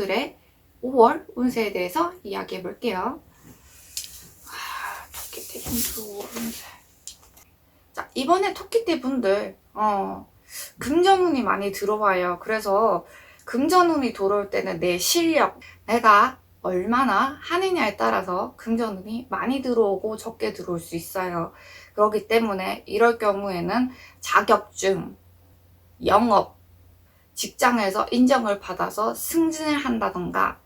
분들의 5월 운세에 대해서 이야기해 볼게요. 아, 토끼띠 분들 5월 운세. 자, 이번에 토끼띠 분들, 어, 금전운이 많이 들어와요. 그래서 금전운이 들어올 때는 내 실력, 내가 얼마나 하느냐에 따라서 금전운이 많이 들어오고 적게 들어올 수 있어요. 그렇기 때문에 이럴 경우에는 자격증, 영업, 직장에서 인정을 받아서 승진을 한다던가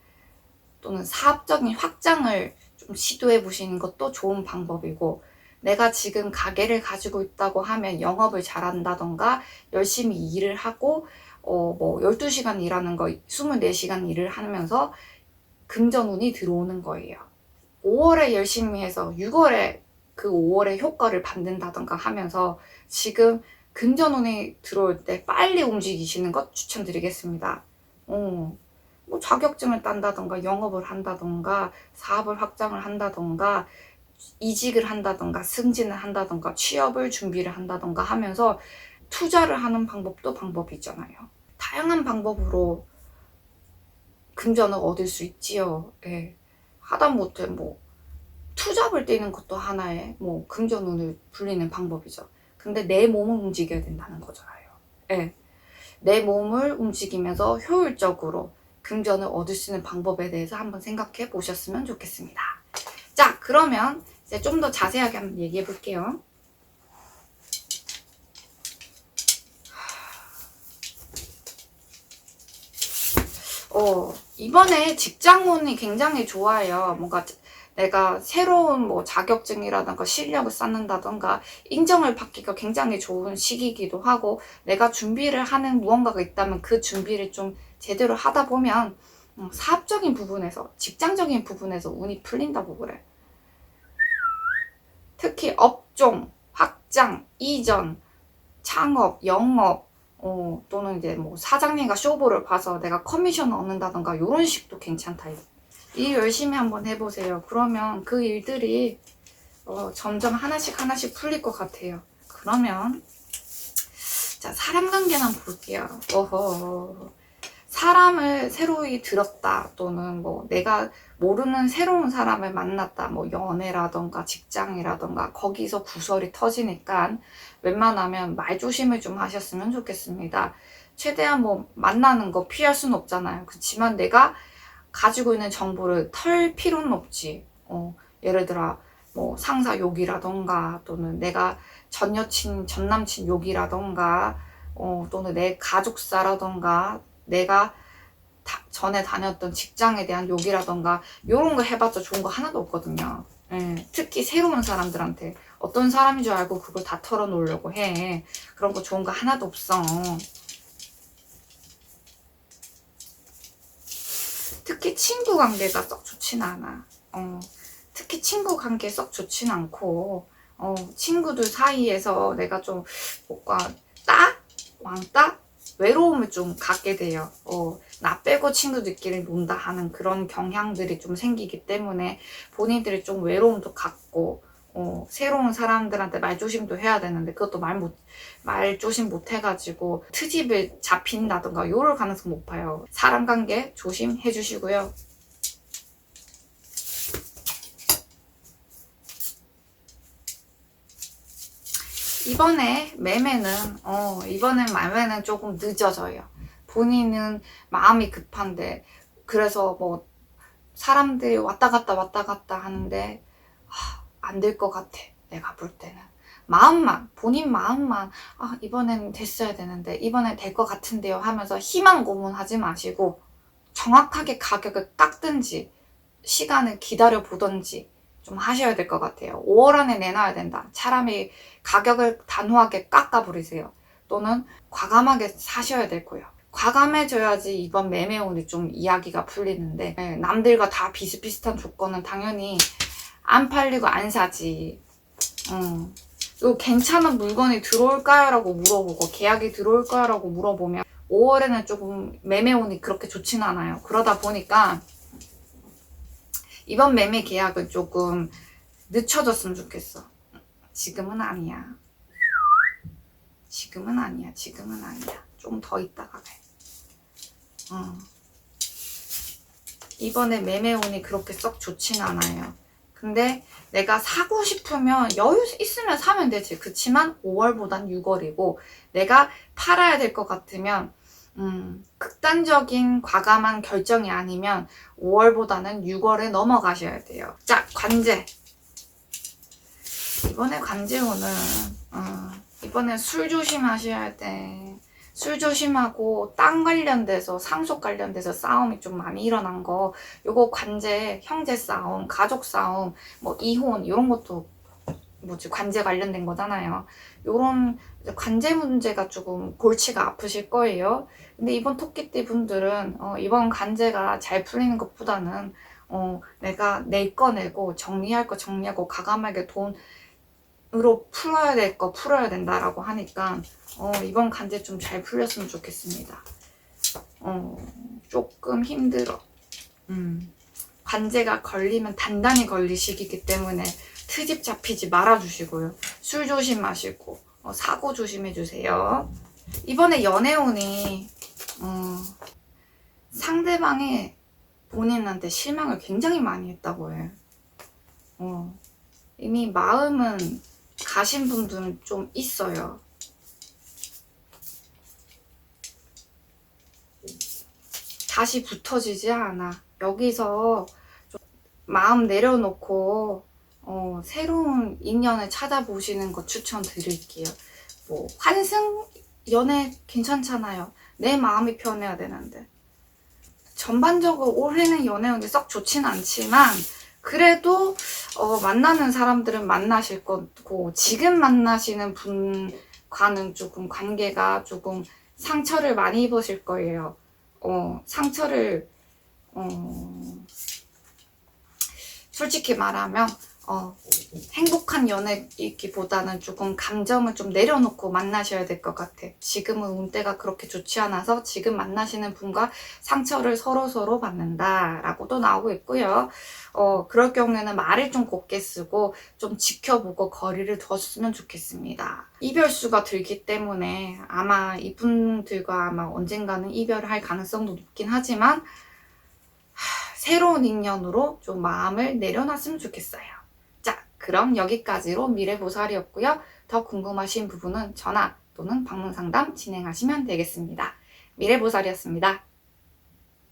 또는 사업적인 확장을 좀 시도해 보시는 것도 좋은 방법이고 내가 지금 가게를 가지고 있다고 하면 영업을 잘한다던가 열심히 일을 하고 어, 뭐 12시간 일하는 거 24시간 일을 하면서 금전운이 들어오는 거예요. 5월에 열심히 해서 6월에 그 5월의 효과를 받는다던가 하면서 지금 금전운이 들어올 때 빨리 움직이시는 것 추천드리겠습니다. 어, 뭐 자격증을 딴다던가 영업을 한다던가 사업을 확장을 한다던가 이직을 한다던가 승진을 한다던가 취업을 준비를 한다던가 하면서 투자를 하는 방법도 방법이잖아요. 다양한 방법으로 금전을 얻을 수 있지요. 예. 하다못해 뭐 투잡을 떼는 것도 하나의 뭐 금전운을 불리는 방법이죠. 근데 내 몸을 움직여야 된다는 거잖아요. 예. 내 몸을 움직이면서 효율적으로 금전을 얻을 수 있는 방법에 대해서 한번 생각해 보셨으면 좋겠습니다. 자, 그러면 이제 좀 더 자세하게 한번 얘기해 볼게요. 어, 이번에 직장운이 굉장히 좋아요. 뭔가 내가 새로운 뭐 자격증이라든가 실력을 쌓는다던가 인정을 받기가 굉장히 좋은 시기이기도 하고 내가 준비를 하는 무언가가 있다면 그 준비를 좀 제대로 하다 보면 음, 사업적인 부분에서 직장적인 부분에서 운이 풀린다고 그래. 특히 업종, 확장, 이전, 창업, 영업, 어, 또는 이제 뭐 사장님과 쇼부를 봐서 내가 커미션 얻는다던가 이런 식도 괜찮다. 일 열심히 한번 해보세요. 그러면 그 일들이 어, 점점 하나씩 하나씩 풀릴 것 같아요. 그러면 자 사람 한번 볼게요. 어허. 사람을 새로이 들었다 또는 뭐 내가 모르는 새로운 사람을 만났다 뭐 연애라던가 직장이라던가 거기서 구설이 터지니까 웬만하면 말 조심을 좀 하셨으면 좋겠습니다. 최대한 뭐 만나는 거 피할 수는 없잖아요. 그렇지만 내가 가지고 있는 정보를 털 필요는 없지. 어, 예를 들어 뭐 상사 욕이라던가 또는 내가 전 여친 전 남친 욕이라던가 어, 또는 내 가족사라던가 내가 다, 전에 다녔던 직장에 대한 욕이라던가 이런 거 해봤자 좋은 거 하나도 없거든요. 예, 특히 새로운 사람들한테 어떤 사람인 줄 알고 그걸 다 털어놓으려고 해. 그런 거 좋은 거 하나도 없어. 특히 친구 관계가 썩 좋진 않아. 어, 특히 친구 관계 썩 좋진 않고, 어, 친구들 사이에서 내가 좀 뭔가 따? 왕따? 외로움을 좀 갖게 돼요. 어, 나 빼고 친구들끼리 논다 하는 그런 경향들이 좀 생기기 때문에 본인들이 좀 외로움도 갖고, 어, 새로운 사람들한테 말조심도 해야 되는데 그것도 말 못, 말조심 못 해가지고 트집을 잡힌다던가 요럴 가능성 높아요. 사람 관계 조심해 주시고요. 이번에 매매는 어 이번엔 매매는 조금 늦어져요. 본인은 마음이 급한데 그래서 뭐 사람들이 왔다 갔다 왔다 갔다 하는데 안 될 것 같아. 내가 볼 때는 마음만 본인 마음만 아 이번엔 됐어야 되는데 이번엔 될 것 같은데요 하면서 희망 고문하지 마시고 정확하게 가격을 깎든지 시간을 기다려 보던지 좀 하셔야 될 것 같아요. 5월 안에 내놔야 된다. 차라리 가격을 단호하게 깎아버리세요. 또는 과감하게 사셔야 되고요. 과감해져야지 이번 매매운이 좀 이야기가 풀리는데 네, 남들과 다 비슷비슷한 조건은 당연히 안 팔리고 안 사지. 음. 또 괜찮은 물건이 들어올까요? 라고 물어보고 계약이 들어올까요? 라고 물어보면 5월에는 조금 매매운이 그렇게 좋지는 않아요. 그러다 보니까 이번 매매 계약은 조금 늦춰졌으면 좋겠어. 지금은 아니야. 지금은 아니야. 지금은 아니야. 좀 더 있다가 해. 어. 이번에 매매운이 그렇게 썩 좋진 않아요. 근데 내가 사고 싶으면 여유 있으면 사면 되지. 그치만 5월보단 6월이고 내가 팔아야 될 것 같으면 음, 극단적인 과감한 결정이 아니면 5월보다는 6월에 넘어가셔야 돼요. 자, 관제. 이번에 관제운은 어, 이번에 술 조심하셔야 돼. 술 조심하고 땅 관련돼서 상속 관련돼서 싸움이 좀 많이 일어난 거 요거 관제 형제 싸움 가족 싸움 뭐 이혼 이런 것도 뭐지 관제 관련된 거잖아요. 요런 관제 문제가 조금 골치가 아프실 거예요. 근데 이번 토끼띠 분들은 어, 이번 관제가 잘 풀리는 것보다는 어, 내가 낼 거 내고 정리할 거 정리하고 과감하게 돈 으로 풀어야 될 거 풀어야 된다라고 하니까 어, 이번 간제 좀 잘 풀렸으면 좋겠습니다. 어, 조금 힘들어. 음, 관제가 걸리면 단단히 걸릴 시기이기 때문에 트집 잡히지 말아주시고요. 술 조심하시고 어, 사고 조심해주세요. 이번에 연애운이 어, 상대방의 본인한테 실망을 굉장히 많이 했다고 해. 어, 이미 마음은 가신 분들은 좀 있어요. 다시 붙어지지 않아. 여기서 좀 마음 내려놓고 어, 새로운 인연을 찾아보시는 거 추천드릴게요. 뭐 환승 연애 괜찮잖아요. 내 마음이 편해야 되는데 전반적으로 올해는 연애운이 썩 좋진 않지만 그래도 어, 만나는 사람들은 만나실 거고 지금 만나시는 분과는 조금 관계가 조금 상처를 많이 입으실 거예요. 어, 상처를 어, 솔직히 말하면 어, 행복한 연애이기보다는 조금 감정을 좀 내려놓고 만나셔야 될 것 같아. 지금은 운때가 그렇게 좋지 않아서 지금 만나시는 분과 상처를 서로서로 받는다라고도 나오고 있고요. 어, 그럴 경우에는 말을 좀 곱게 쓰고 좀 지켜보고 거리를 뒀으면 좋겠습니다. 이별수가 들기 때문에 아마 이분들과 아마 언젠가는 이별을 할 가능성도 높긴 하지만 하, 새로운 인연으로 좀 마음을 내려놨으면 좋겠어요. 자, 그럼 여기까지로 미래보살이었고요. 더 궁금하신 부분은 전화 또는 방문 상담 진행하시면 되겠습니다. 미래보살이었습니다.